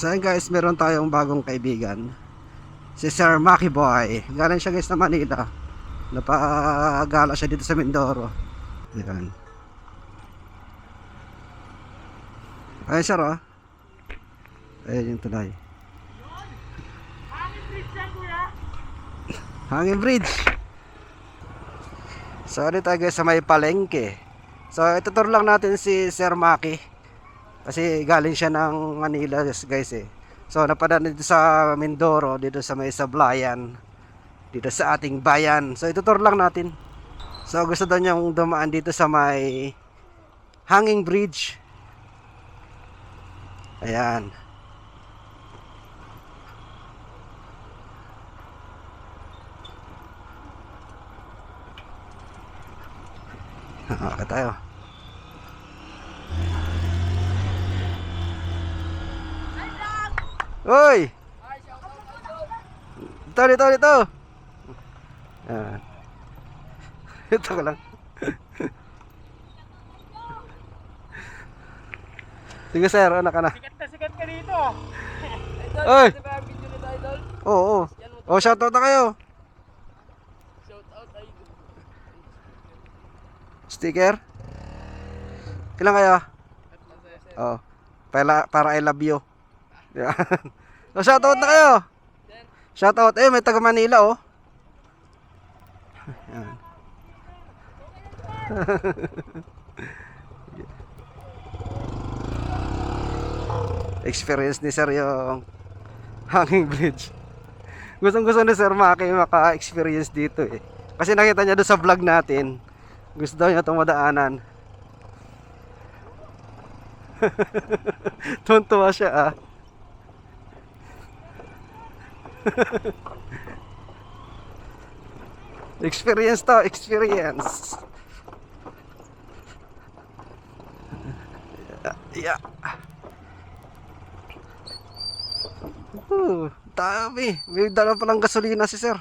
So ayun guys, meron tayong bagong kaibigan. Si Sir Maki Boy. Galing siya guys na Manila. Napagala siya dito sa Mindoro. Yan. Ayun sir oh. Ayun yung tulay. Hangin bridge. So ano tayo guys sa may palengke. So itutur lang natin si Sir Maki. Kasi galing siya ng Manila guys eh. So napadaan dito sa Mindoro, dito sa may Sablayan. Dito sa ating bayan. So itutur lang natin. So gusto daw niyang dumaan dito sa may hanging bridge. Ayan. Okay tayo. Hoy! Dito, dito, dito! Ah. Ito ko lang. Sige sir, anak ka na. Sikat na sikat ka dito. Idol? Oo, oo. Oh, shoutout na kayo. Shout out, idol. Sticker? Kailan kayo? Oo. Para, para I love you. Yan. So, shoutout na kayo. Shoutout. Eh, may taga Manila, oh. Experience ni Sir yung hanging bridge. Gustong gusto ni Sir Maki maka-experience dito eh. Kasi nakita niya doon sa vlog natin. Gusto daw niya itong madaanan. Tuntua siya ah. experience to, experience. Yeah. Uh, dami. May dala pa lang gasolina si sir.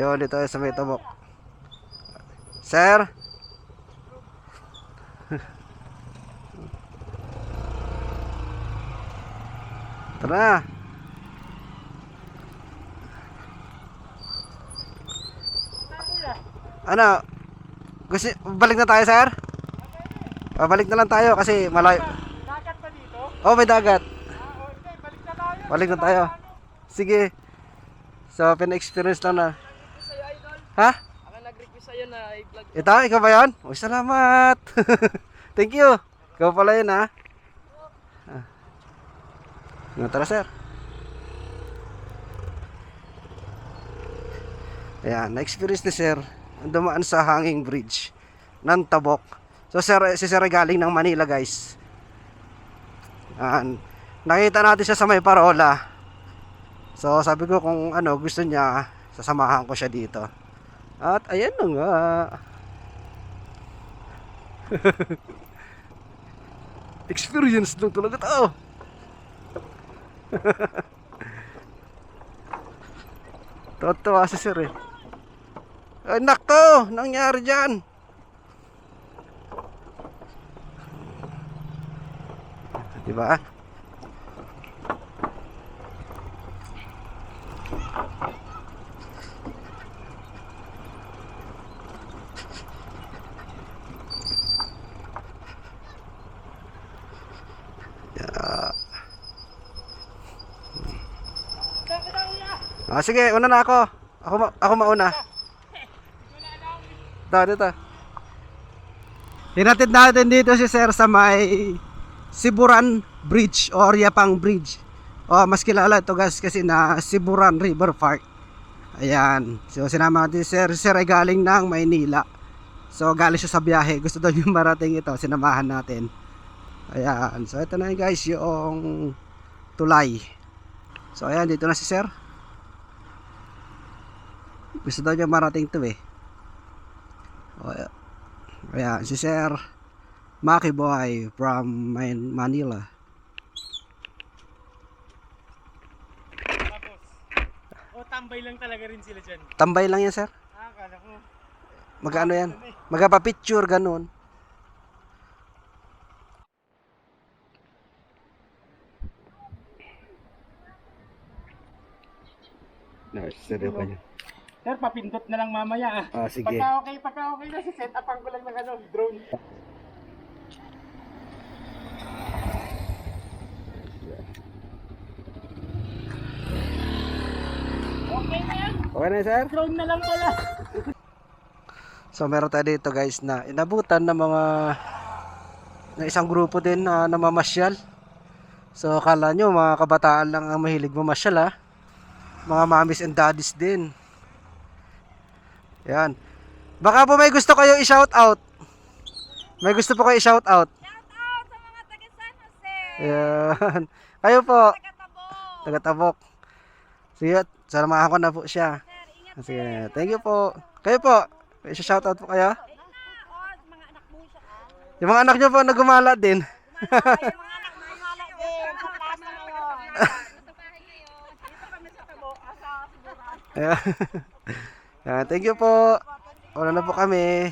Yo, dito sa may tabok. Sir? Tara. Ano? Gusto, balik na tayo, sir? Pabalik na lang tayo kasi malayo. Dagat pa dito? Oh, may dagat. Ah, okay. Balik na tayo. Balik na tayo. Sige. So, pina-experience lang na. Ha? Ako nag-request sa'yo na i-vlog. Ito, ikaw ba yun? Uy, salamat. Thank you. Ikaw pala yun, ha? Nga, tara, sir. Ayan, na-experience ni sir. Dumaan sa hanging bridge ng Tabok. So, sir, si sir galing ng Manila, guys. Ayan. Nakita natin siya sa may parola. So, sabi ko kung ano, gusto niya, sasamahan ko siya dito. At ayan na nga. Experience lang talaga to. Totoo si sir eh. Ay, nako! Nangyari dyan? Diba? Ah, sige, una na ako. Ako, ma- ako mauna. Dito, dito. Hinatid natin dito si Sir sa may Siburan Bridge or Yapang Bridge. O, mas kilala ito guys kasi na Siburan River Park. Ayan. So, sinama natin si Sir. Si Sir ay galing ng Maynila. So, galing siya sa biyahe. Gusto daw yung marating ito. Sinamahan natin. Ayan. So, ito na guys yung tulay. So, ayan. Dito na si Sir gusto daw niya marating to eh. O, ayan si Sir Maki Boy from Manila. Tapos o tambay lang talaga rin sila dyan. Tambay lang yan sir. Ah kala ko. Magano yan? Magpapicture ganun. No, it's still open. Sir, papindot na lang mamaya ah. Ah, sige. Pagka okay, pagka okay na, set upan ko lang ng ano, drone. Okay na yan. Okay na sir? Drone na lang pala. So meron tayo dito guys na inabutan ng mga na isang grupo din na namamasyal. So akala nyo mga kabataan lang ang mahilig mamasyal ha. Mga mommies and daddies din. Yan. Baka po may gusto kayo i-shout out. May gusto po kayo i-shout out. Shout out sa mga taga San Jose. Yan. Kayo po, Taga Tabog. taga-tabok. Sige, samahan ko na po siya. Sir, ingat Sige, thank you po. Kayo po, may shout out po kayo. na. Oh, ah. Yung mga anak nyo po nagumala din. Yung mga anak mo mala din. Sa plaza ngayon. Sa bahay ngayon. Dito kami sa Tabog. Asa Siburan. Ayan. Ayan, thank you po. Wala na po kami.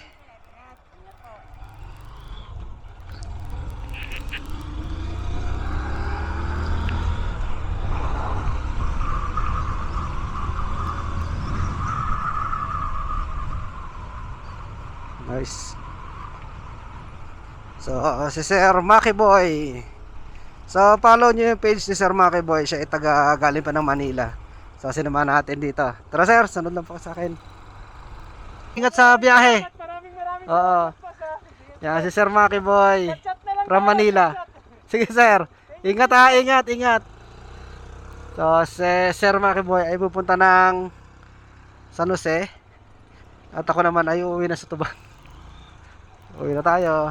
Nice. So, uh, si Sir Maki Boy. So, follow nyo yung page ni Sir Maki Boy. Siya ay taga galing pa ng Manila. So, sinamahan natin dito. Tara sir, sunod lang po sa akin. Ingat sa biyahe. Maraming maraming Oo. Yan, si Sir Maki Boy. From Manila. Sige sir. Ingat ha, ingat, ingat. So, si Sir Maki Boy ay pupunta ng San Jose. At ako naman ay uuwi na sa Tuban. Uwi na tayo.